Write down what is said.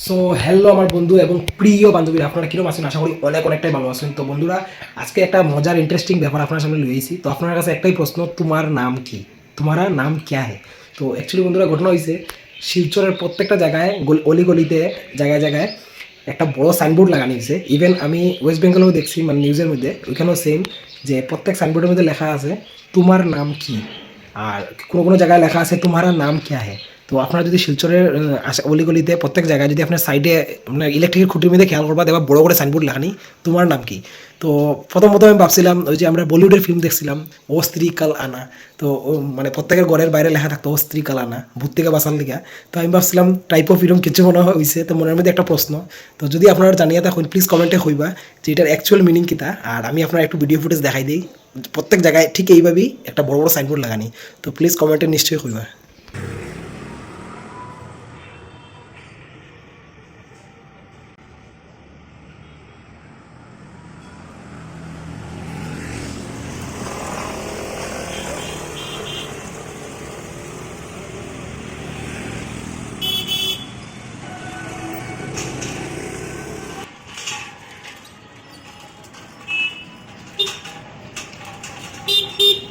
So hello আমার বন্ধু এবং প্রিয় বান্ধবীরা, আপনারা কীরকম আছেন? আশা করি অনেক অনেকটাই ভালো আছেন। তো বন্ধুরা, আজকে একটা মজার ইন্টারেস্টিং ব্যাপার আপনার সামনে লইয়েছি তো আপনার কাছে একটাই প্রশ্ন, তোমার নাম কি? তোমার নাম ক্যা হে? তো অ্যাকচুয়ালি বন্ধুরা, ঘটনা হয়েছে শিলচরের প্রত্যেকটা জায়গায়, গল- অলিগলিতে জায়গায় জায়গায় একটা বড় সাইনবোর্ড লাগানো হয়েছে ইভেন আমি ওয়েস্ট বেঙ্গলেও দেখছি মানে নিউজের মধ্যে, ওইখানেও সেম যে প্রত্যেক সাইনবোর্ডের মধ্যে লেখা আছে, তোমার নাম কি? আর কোনো কোনো জায়গায় লেখা আছে, তোমার নাম ক্যা হে? তো আপনারা যদি শিলচরের অলিগলিতে প্রত্যেক জায়গায় যদি আপনার সাইডে মানে ইলেকট্রিকের খুঁটির মধ্যে খেয়াল করবা, দেখবা বড় করে সাইনবোর্ড লেখানি তোমার নাম কি? তো প্রথম প্রথম আমি ভাবছিলাম, ওই যে আমরা বলিউডের ফিল্ম দেখছিলাম ও স্ত্রী কাল আনা। তো মানে প্রত্যেকের ঘরের বাইরে লেখা থাকতো ও স্ত্রী কাল আনা, ভূত থেকে বাঁচার লিখা তো আমি ভাবছিলাম টাইপ অফ এরকম কিছু মনে হয় হয়েছে তো মনের মধ্যে একটা প্রশ্ন। তো যদি আপনারা জানিয়ে থাকুন প্লিজ কমেন্টে হইবা যে এটার অ্যাকচুয়াল মিনিং কিতা আর আমি আপনার একটু ভিডিও ফুটেজ দেখাই দিই। প্রত্যেক জায়গায় ঠিক এইভাবেই একটা বড় বড় সাইনবোর্ড লাগানি তো প্লিজ কমেন্টে নিশ্চয়ই হইবা। Beep, beep.